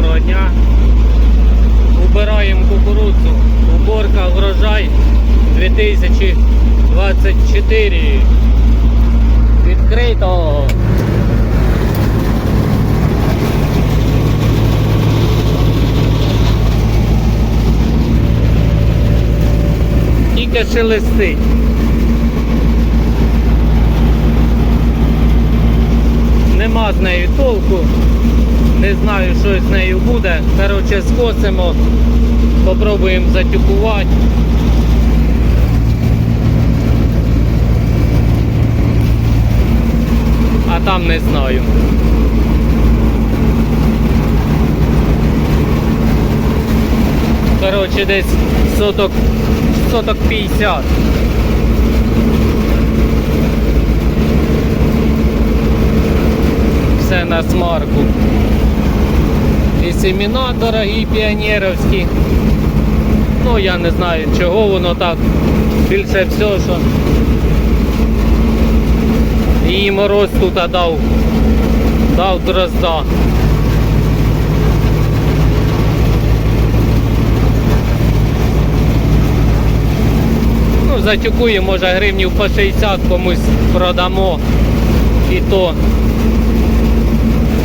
доброго дня. Убираємо кукурудзу. Уборка врожай 2024. Відкрито. Тільки шелестить. Нема з нею толку. Не знаю, що з нею буде. Коротше, скосимо, попробуємо затюкувати. А там не знаю. Коротше, десь соток, соток 50. Все на смарку. І семена дорогі піонерівські. Ну я не знаю чого воно так. Більше всього, що її мороз тут дав. Дав дрозда. Ну, затюкує, може гривнів по 60 комусь продамо. І то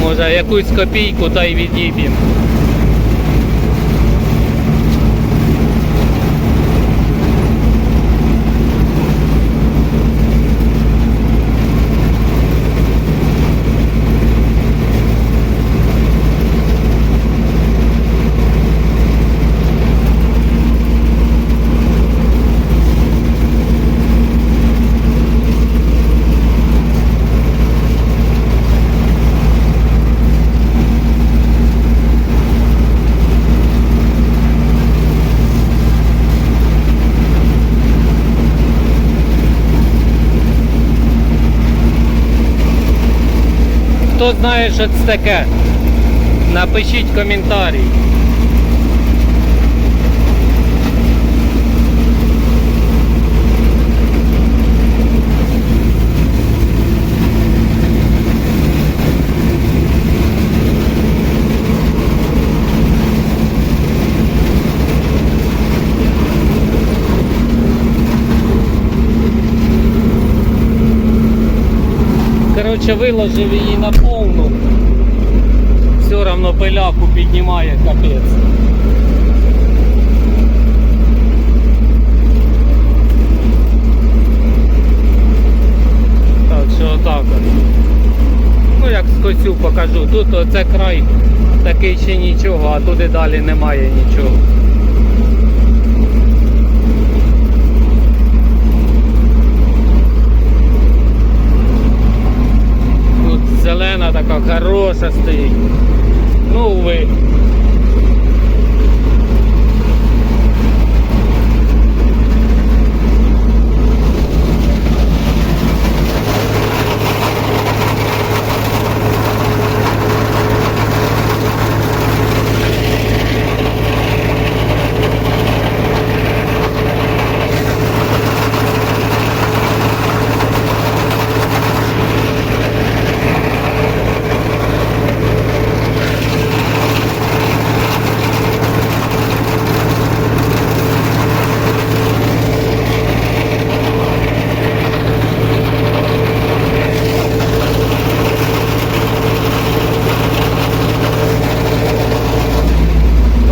може якусь копійку та й відіб'ємо. Хто знає, що це таке? Напишіть коментарі. Коротше, виложив її на повну. Все равно пиляку піднімає капець. Так що отак от. Ну як скосю покажу. Тут оце край такий ще нічого, а туди далі немає нічого. Тут зелена така хороша стоїть. Ну, ви.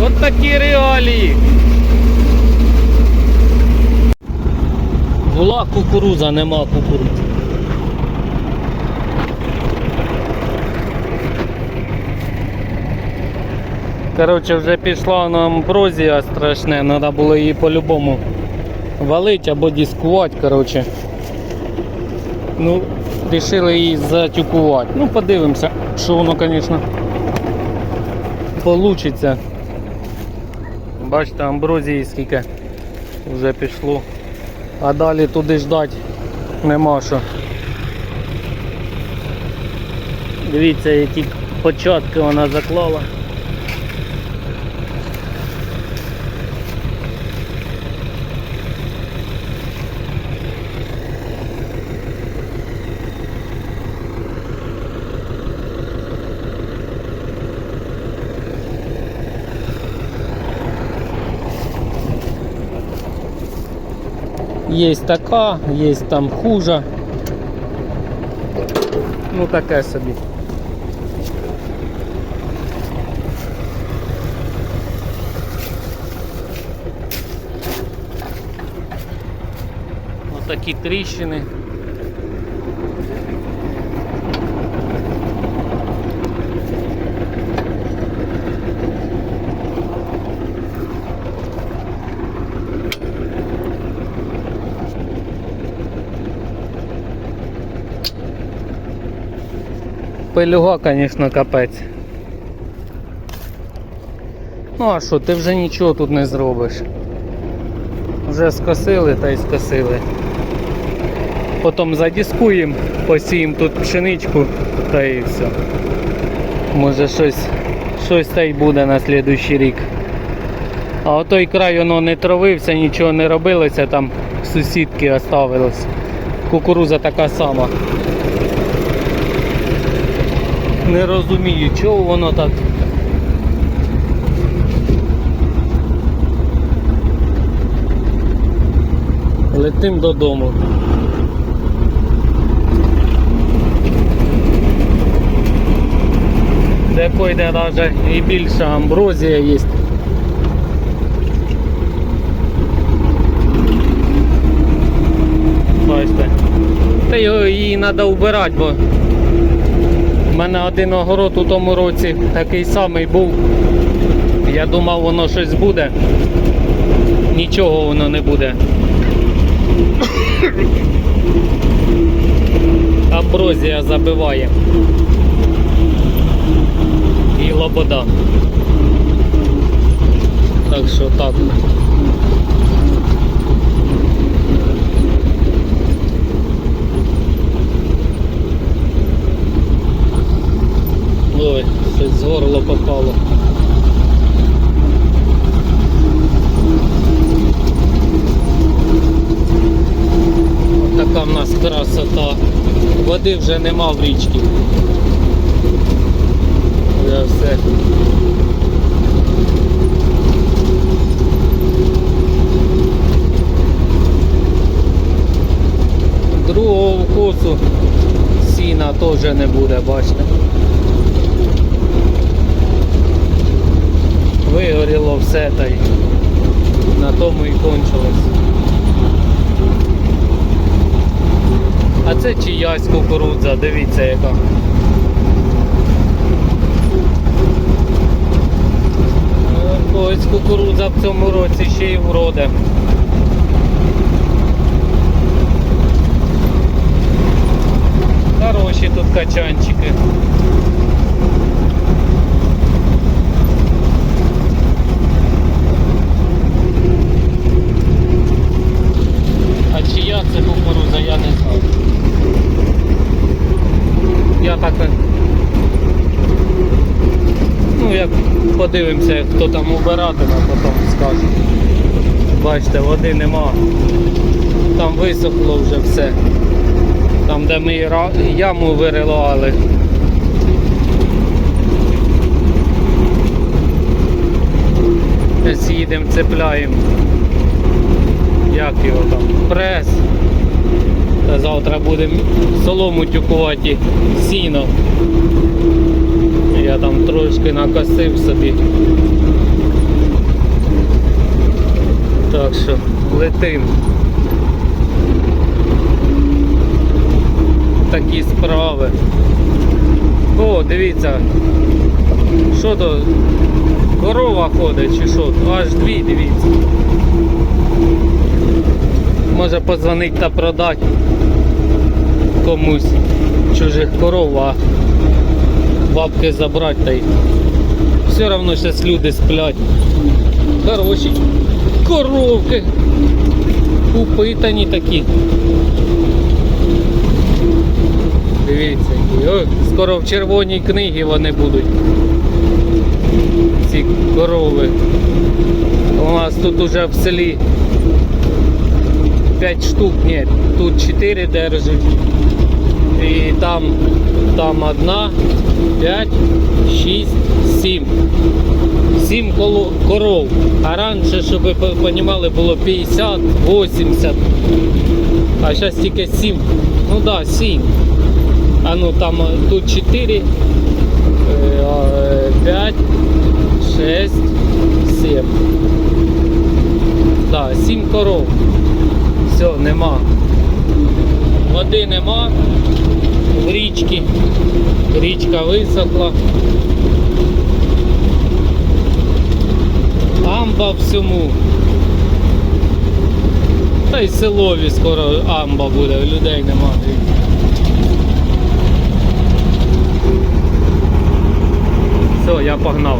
От такі. Була кукуруза, нема кукурудзи. Коротше, вже пішла на амброзія страшне, треба було її по-любому валити або дискувати, коротше. Ну, рішили її затюкувати. Ну, подивимося, що воно, звісно, вийде. Бачите, амброзії скільки вже пішло. А далі туди ждати нема що. Дивіться, які початки вона заклала. Є така, є там хуже. Ну таке собі. Отакі тріщини. Пилюга, звісно, капець. Ну а що, ти вже нічого тут не зробиш. Вже скосили та й скосили. Потім задіскуємо, посіємо тут пшеничку та і все. Може щось, щось та й буде на слідуючий рік. А отой край воно не травився, нічого не робилося, там сусідки оставилось. Кукуруза така сама. Не розумію, чого воно так. Летим додому. Де пойде навіть і більша амброзія є. Та його її треба вбирати, бо у мене один огород у тому році такий самий був. Я думав, воно щось буде. Нічого воно не буде. Амброзія забиває. І лобода. Так що так. Ой, щось з горло попало. Така в нас красота. Води вже нема в річці. Вже все. Другого вкусу сіна теж не буде, бачите. Вигоріло все та й на тому і кончилось. Це чиясь кукурудза, дивіться яка. Ось кукурудза в цьому році ще й вроде. Хороші тут качанчики. А чия це кукурудза, я не знаю. Я так. не- Ну, як подивимося, хто там убиратиме, потім скаже. Бачите, води нема. Там висохло вже все. Там, де ми яму вирилали. Десь їдемо, цепляємо. Як його там? Прес. Та завтра будемо солому тюкувати сіно. Я там трошки накосив собі. Так що летим. Такі справи. О, дивіться. Що то? Корова ходить чи що? Аж дві, дивіться. Може позвонити та продати комусь чужих коров, а бабки забрати та й все одно зараз люди сплять. Хороші коровки. Упитані такі. Дивіться. О, скоро в червоній книгі вони будуть. Ці корови. У нас тут уже в селі 5 штук, ні, тут 4 держать. І там, там одна, 5, 6, 7. 7 коло- коров. А раніше, щоб ви розуміли, було 50, 80. А зараз тільки 7. Ну так, да, 7. А ну там е, тут 4, 5, 6, 7. Да, 7 коров. Все, нема. Води нема в річці. Річка висохла. Амба всьому. Та й селові скоро амба буде, людей нема. Все, я погнав.